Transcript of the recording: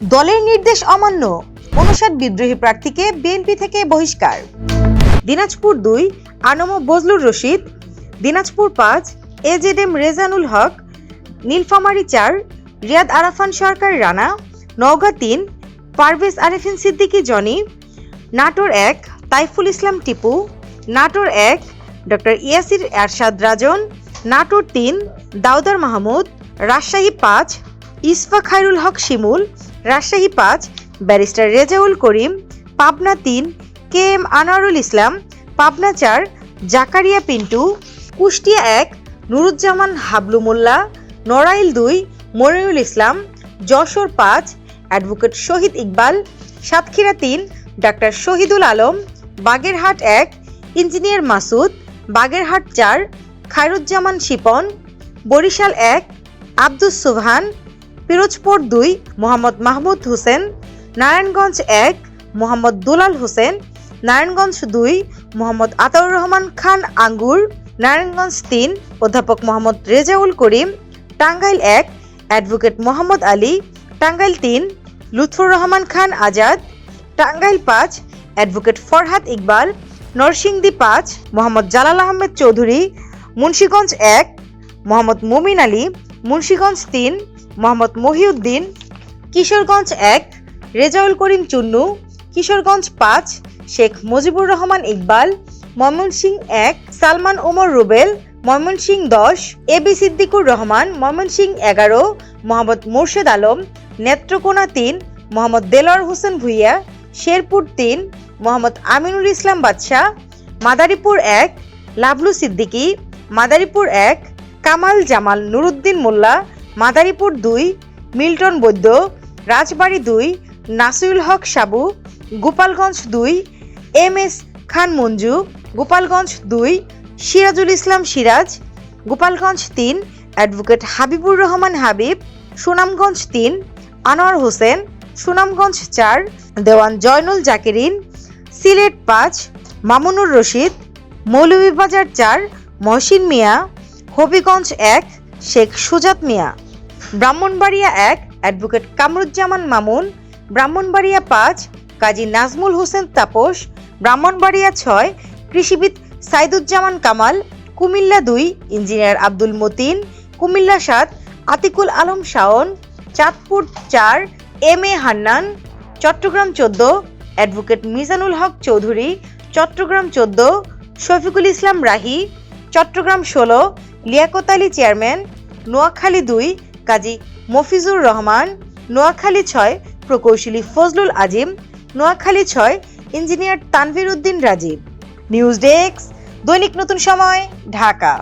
দলের নির্দেশ অমান্য। অনুষদ বিদ্রোহী প্রার্থীকে বিএনপি থেকে বহিষ্কার। দিনাজপুর দুই, আনম বজলুর রশিদ। দিনাজপুর পাঁচ এজেডএম রেজানুল হক। নীলফামারী চার, রিয়াদ আরাফান সরকার রানা। নওগাঁ তিন, পারভেজ আরেফিন সিদ্দিকী জনি। নাটোর এক, তাইফুল ইসলাম টিপু। নাটোর এক, ডক্টর ইয়াসির এরশাদ রাজন। নাটোর তিন, দাউদার মাহমুদ। রাজশাহী পাঁচ ইসফা খায়রুল হক শিমুল। রাজশাহী পাঁচ, ব্যারিস্টার রেজাউল করিম, পাবনা তিন কে এম আনোয়ারুল ইসলাম, পাবনা চার, জাকারিয়া পিন্টু, কুষ্টিয়া এক, নুরুজ্জামান হাবলু মোল্লা, নড়াইল দুই মনিরুল ইসলাম, যশোর পাঁচ, অ্যাডভোকেট শহীদ ইকবাল, সাতক্ষীরা তিন, ডাক্তার শহীদুল আলম, বাগেরহাট এক, ইঞ্জিনিয়ার মাসুদ, বাগেরহাট চার, খায়রুজ্জামান শিপন, বরিশাল এক, আব্দুস সুবহান পিরোজপুর দুই, মোহাম্মদ মাহমুদ হোসেন, নারায়ণগঞ্জ এক, মোহাম্মদ দুলাল হোসেন, নারায়ণগঞ্জ দুই, মোহাম্মদ আতাউর রহমান খান আঙ্গুর, নারায়ণগঞ্জ তিন, অধ্যাপক মোহাম্মদ রেজাউল করিম, টাঙ্গাইল এক, অ্যাডভোকেট মোহাম্মদ আলী, টাঙ্গাইল তিন, লুৎফুর রহমান খান আজাদ, টাঙ্গাইল পাঁচ, অ্যাডভোকেট ফরহাদ ইকবাল, নরসিংদী পাঁচ, মোহাম্মদ জালাল আহমেদ চৌধুরী, মুন্সীগঞ্জ এক, মোহাম্মদ মুমিন আলী, মুন্সীগঞ্জ তিন মোহাম্মদ মহিউদ্দিন, কিশোরগঞ্জ এক, রেজাউল করিম চুন্নু, কিশোরগঞ্জ পাঁচ, শেখ মুজিবুর রহমান ইকবাল, ময়মনসিং এক, সালমান ওমর রুবেল, ময়মনসিং দশ, এ বি সিদ্দিকুর রহমান, ময়মনসিং এগারো, মোহাম্মদ মোর্শেদ আলম, নেত্রকোনা তিন, মোহাম্মদ দেলোয়ার হোসেন ভুইয়া, শেরপুর তিন, মোহাম্মদ আমিনুল ইসলাম বাদশাহ, মাদারীপুর এক লাভলু সিদ্দিকী, মাদারীপুর এক, কামাল জামাল নুরুদ্দিন মোল্লা মাদারীপুর দুই, মিল্টন বৈদ্য, রাজবাড়ী দুই, নাসিরুল হক সাবু, গোপালগঞ্জ দুই, এম এস খান মঞ্জু, গোপালগঞ্জ দুই, সিরাজুল ইসলাম সিরাজ, গোপালগঞ্জ তিন, অ্যাডভোকেট হাবিবুর রহমান হাবিব, সুনামগঞ্জ তিন, আনোয়ার হোসেন, সুনামগঞ্জ চার, দেওয়ান জয়নুল জাকিরিন, সিলেট পাঁচ, মামুনুর রশিদ, মৌলভীবাজার চার, মহসিন মিয়া, হবিগঞ্জ এক, শেখ সুজাত মিয়া। ব্রাহ্মণবাড়িয়া এক, অ্যাডভোকেট কামরুজ্জামান মামুন, ব্রাহ্মণবাড়িয়া পাঁচ, কাজী নাজমুল হোসেন তাপস, ব্রাহ্মণবাড়িয়া ছয়, কৃষিবিদ সাইদুজ্জামান কামাল, কুমিল্লা দুই, ইঞ্জিনিয়ার আব্দুল মতিন, কুমিল্লা সাত, আতিকুল আলম শাওন, চাঁদপুর চার, এম এ হান্নান, চট্টগ্রাম চোদ্দ, অ্যাডভোকেট মিজানুল হক চৌধুরী, চট্টগ্রাম চোদ্দ, শফিকুল ইসলাম রাহি, চট্টগ্রাম ষোলো, লিয়াকত আলী চেয়ারম্যান, নোয়াখালী দুই কাজী মফিজুর রহমান, নোয়াখালী ছয়, প্রকৌশলী ফজলুল আজিম, নোয়াখালী ছয়, engineer Tanvir Uddin Rajib. News desk, Dainik Notun Shomoy, Dhaka.